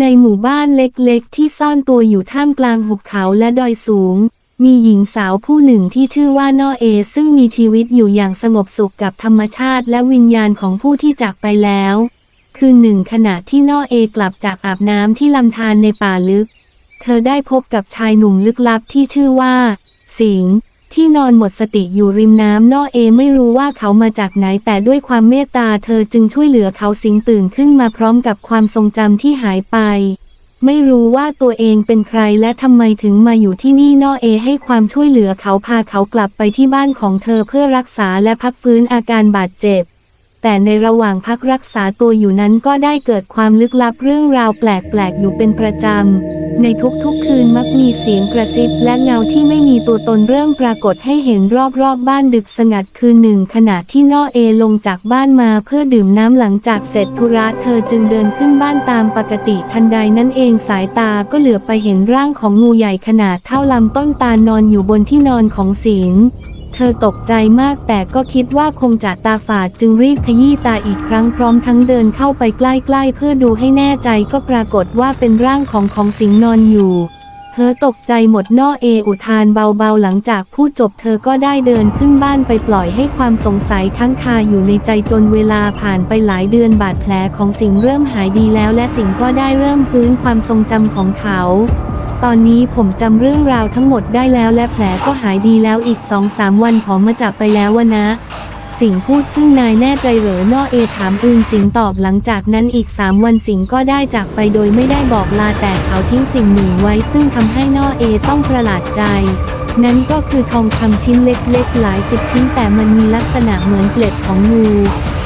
ในหมู่บ้านเล็กๆ ที่ซ่อนตัวอยู่ท่ามกลางหุบเขาและดอยสูง มีหญิงสาวผู้หนึ่งที่ชื่อว่านอเอ ซึ่งมีชีวิตอยู่อย่างสงบสุขกับธรรมชาติและวิญญาณของผู้ที่จากไปแล้ว คือหนึ่งขณะที่นอเอกลับจากอาบน้ำที่ลำธารในป่าลึก เธอได้พบกับชายหนุ่มลึกลับที่ชื่อว่า สิงห์ ที่นอนหมดสติอยู่ริมน้ำน่อเอไม่รู้ว่าเขามาจากไหนแต่ด้วยความเมตตาเธอจึงช่วยเหลือเขาสิงตื่นขึ้นมาพร้อมกับความทรงจำที่หายไป ไม่รู้ว่าตัวเองเป็นใครและทำไมถึงมาอยู่ที่นี่น่อเอให้ความช่วยเหลือเขาพาเขากลับไปที่บ้านของเธอเพื่อรักษาและพักฟื้นอาการบาดเจ็บ แต่ในระหว่างพักรักษาตัวอยู่นั้นก็ได้เกิดความลึกลับเรื่องราวแปลกๆอยู่เป็นประจำ ในทุกๆคืนมักมีเสียงกระซิบและเงาที่ไม่มีตัวตนเริ่มปรากฏให้เห็นรอบๆบบ้านดึกสงัดคืนหนึ่งขณะที่น่อเอลงจากบ้านมาเพื่อดื่มน้ำหลังจากเสร็จธุระเธอจึงเดินขึ้นบ้านตามปกติทันใดนั้นเองสายตาก็เหลือไปเห็นร่างของงูใหญ่ขนาดเท่าลำต้นตาลนอนอยู่บนที่นอนของสิงห์ เธอตกใจมากแต่ก็คิดว่าคงจะตาฝาดจึงรีบขยี้ตาอีกครั้งพร้อมทั้งเดินเข้าไปใกล้ๆ เพื่อดูให้แน่ใจก็ปรากฏว่าเป็นร่างของของสิงนอนอยู่เธอตกใจหมดน่อเออุทานเบาๆหลังจากพูดจบเธอก็ได้เดินขึ้นบ้านไปปล่อยให้ความสงสัยค้างคาอยู่ในใจจนเวลาผ่านไปหลายเดือนบาดแผลของสิงเริ่มหายดีแล้วและสิงก็ได้เริ่มฟื้นความทรงจำของเขา ตอนนี้ผมจำเรื่องราวทั้งหมดได้แล้วและแผลก็หายดีแล้วอีกสองสามวันผอมมาจับไปแล้ววะนะ สิงพูดครึ่งนายแน่ใจเหรอนอเอถามอึงสิงตอบหลังจากนั้นอีกสามวันสิงก็ได้จากไปโดยไม่ได้บอกลาแต่เขาทิ้งสิ่งหนึ่งไว้ซึ่งทำให้นอเอต้องประหลาดใจนั่นก็คือทองคำชิ้นเล็กๆ หลายสิบชิ้นแต่มันมีลักษณะเหมือนเกล็ดของงู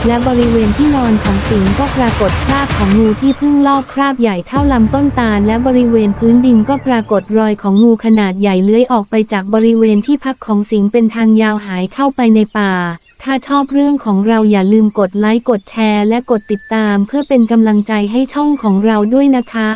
และบริเวณที่นอนของสิงห์ก็ปรากฏคราบของงูที่เพิ่งลอกคราบใหญ่เท่าลำต้นตาล และบริเวณพื้นดินก็ปรากฏรอยของงูขนาดใหญ่เลื้อยออกไปจากบริเวณที่พักของสิงห์เป็นทางยาวหายเข้าไปในป่า ถ้าชอบเรื่องของเราอย่าลืมกดไลค์กดแชร์ และกดติดตามเพื่อเป็นกำลังใจให้ช่องของเราด้วยนะคะ